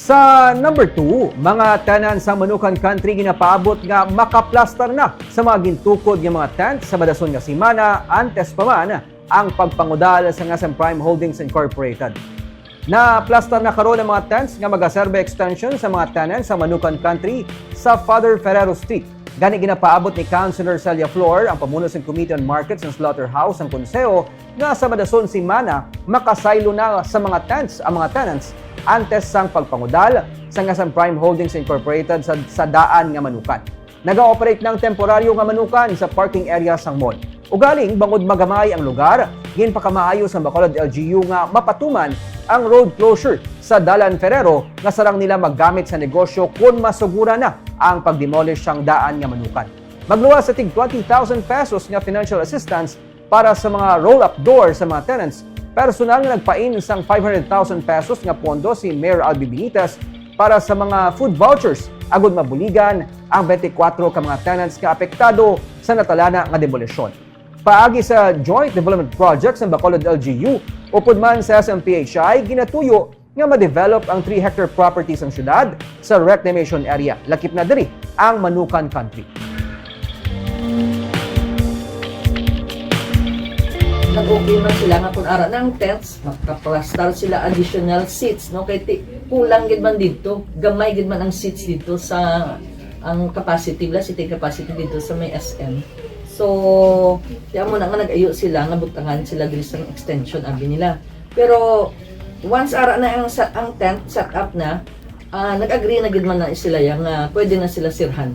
Sa number 2, mga tenants sa Manukan Country ginapaabot nga makaplastar na sa mga gintukod nga mga tent sa Badason nga Simana antes pa man ang pagpangudal sa Ngasam Prime Holdings Incorporated. Na plastar na karon ang mga tents nga magaserbe extension sa mga tenants sa Manukan Country sa Father Ferrero Street. Gani ginapaabot ni Councilor Celia Flor ang pamuno sa Committee on Markets and Slaughterhouse ang konseo nga sa Badason Simana makasaylo na sa mga tents ang mga tenants antes sang pagpangudal sa Ngasam Prime Holdings Incorporated sa, sa daan nga Manukan. Naga-operate ng temporaryo nga Manukan sa parking area sang mall. Ugaling bangod magamay ang lugar, gin pa kamaayo sa Bacolod LGU nga mapatuman ang road closure sa Dalan Ferrero nga sarang nila maggamit sa negosyo kung masugura na ang pagdemolish ang daan nga Manukan. Magluwas sa tig 20,000 pesos nga financial assistance para sa mga roll-up door sa mga tenants Personal nga nagpain isang 500,000 pesos nga pondo si Mayor Albi Benitez para sa mga food vouchers agud mabuligan ang 24 ka mga tenants nga apektado sa natalana nga demolisyon. Paagi sa Joint Development Projects ng Bacolod LGU, upod man sa SMPHI, ginatuyo nga ma-develop ang 3 hectare properties ng syudad sa reclamation area. Lakip na diri ang Manukan Country. nag-okay man sila nga kung ara ng tents, makaplastar sila additional seats, no? Kay ti, kulang gid man dito, gamay gid man ang seats dito sa ang capacity la city capacity dito sa may SM. So, kaya mo na nga nag-ayo sila nga butangan sila diri sa extension abi nila. Pero once ara na ang ang tent set up na, ah, nag-agree na gid man na sila yang nga pwede na sila sirhan